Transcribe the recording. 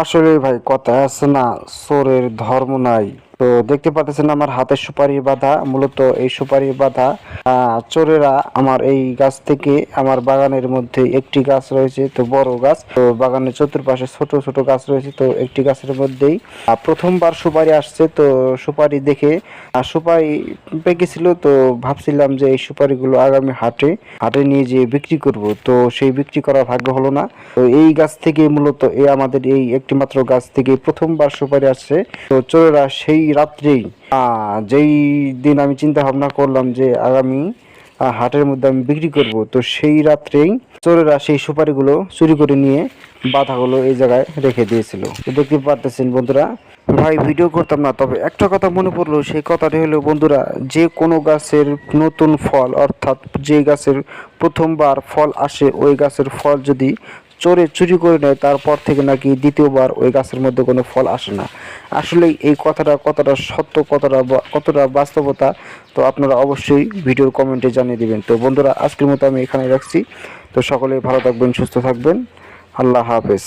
আসলে ভাই, কথা আছে না, চোরের ধর্ম নাই। তো দেখতে পাচ্ছেন আমার হাতে সুপারি বাঁধা, মূলত এই সুপারি বাঁধা চোরেরা আমার এই গাছ থেকে আমার বাগানের মধ্যে একটি গাছ রয়েছে, তো বড় গাছ। তো বাগানের চতুর্পাশে ছোট ছোট গাছ রয়েছে, তো একটি গাছের মধ্যেই। প্রথমবার সুপারি আসছে, তো সুপারি দেখে সুপারি পেকেছিল তো ভাবছিলাম যে এই সুপারিগুলো আগামী হাটে হাটে নিয়ে যেয়ে বিক্রি করব। তো সেই বিক্রি করার ভাগ্য হলো না। তো এই গাছ থেকে মূলত এই আমাদের এই একটি মাত্র গাছ থেকে প্রথমবার সুপারি আসছে। তো চোরেরা সেই রাত্রেই যেই দিন আমি চিন্তা ভাবনা করলাম যে আগামী হাটের মধ্যে আমি বিক্রি করব, তো সেই রাত্রেই চোরেরা সেই সুপারিগুলো চুরি করে নিয়ে বাধাগুলো এই জায়গায় রেখে দিয়েছিল। তো দেখতে পারতেছেন বন্ধুরা, ভাই ভিডিও করতাম না, তবে একটা কথা মনে পড়ল, সেই কথাটি হলো, বন্ধুরা, যে কোনো গাছের নতুন ফল, অর্থাৎ যে গাছের প্রথমবার ফল আসে, ওই গাছের ফল যদি চোরে চুরি করে নেয়, তারপর থেকে নাকি দ্বিতীয়বার ওই গাছের মধ্যে কোনো ফল আসে না। আসলে এই কথাটা কতটা সত্য, কতটা কতটা বাস্তবতা, তো আপনারা অবশ্যই ভিডিওর কমেন্টে জানিয়ে দেবেন। তো বন্ধুরা, আজকের মতো আমি এখানে রাখছি। তো সকলে ভালো থাকবেন, সুস্থ থাকবেন। আল্লাহ হাফেজ।